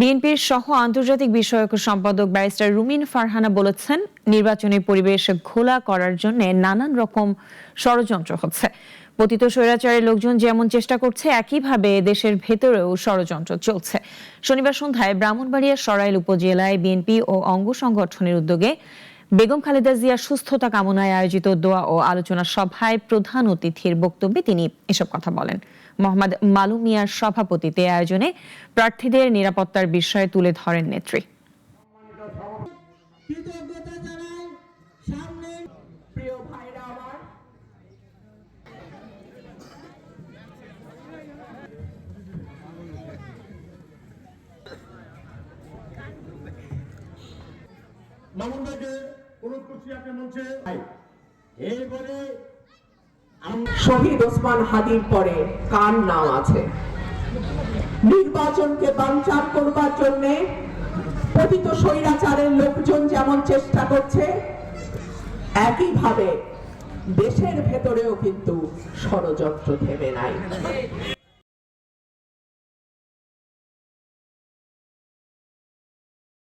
বিএনপির সহ আন্তর্জাতিক বিষয়ক সম্পাদক ব্যারিস্টার রুমিন ফারহানা বলেছেন, নির্বাচনী পরিবেশ ঘোলা করার জন্য নানান রকম ষড়যন্ত্র হচ্ছে। পতিত স্বৈরাচারের লোকজন যেমন চেষ্টা করছে, একইভাবে দেশের ভেতরেও ষড়যন্ত্র চলছে। শনিবার সন্ধ্যায় ব্রাহ্মণবাড়িয়া সরাইল উপজেলায় বিএনপি ও অঙ্গ সংগঠনের উদ্যোগে বেগম খালেদা জিয়ার সুস্থতা কামনায় আয়োজিত দোয়া ও আলোচনা সভায় প্রধান অতিথির বক্তব্যে তিনি এসব কথা বলেন। মোহাম্মদ মালুমিয়ার সভাপতিতে আয়োজনে প্রার্থীদের নিরাপত্তার বিষয়ে তুলে ধরেন নেত্রী। প্রিয় ভাইরা আমার মামুন ভাইকে অনুরোধ করছি আপনি মঞ্চে এরপরে শহীদ ওসমান হাদির পরে কার নাম আছে? নির্বাচনকে বানচাল করবার জন্য পতিত স্বৈরাচারের লোকজন যেমন চেষ্টা করছে একইভাবে দেশের ভেতরেও কিন্তু ষড়যন্ত্র থেমে নাই।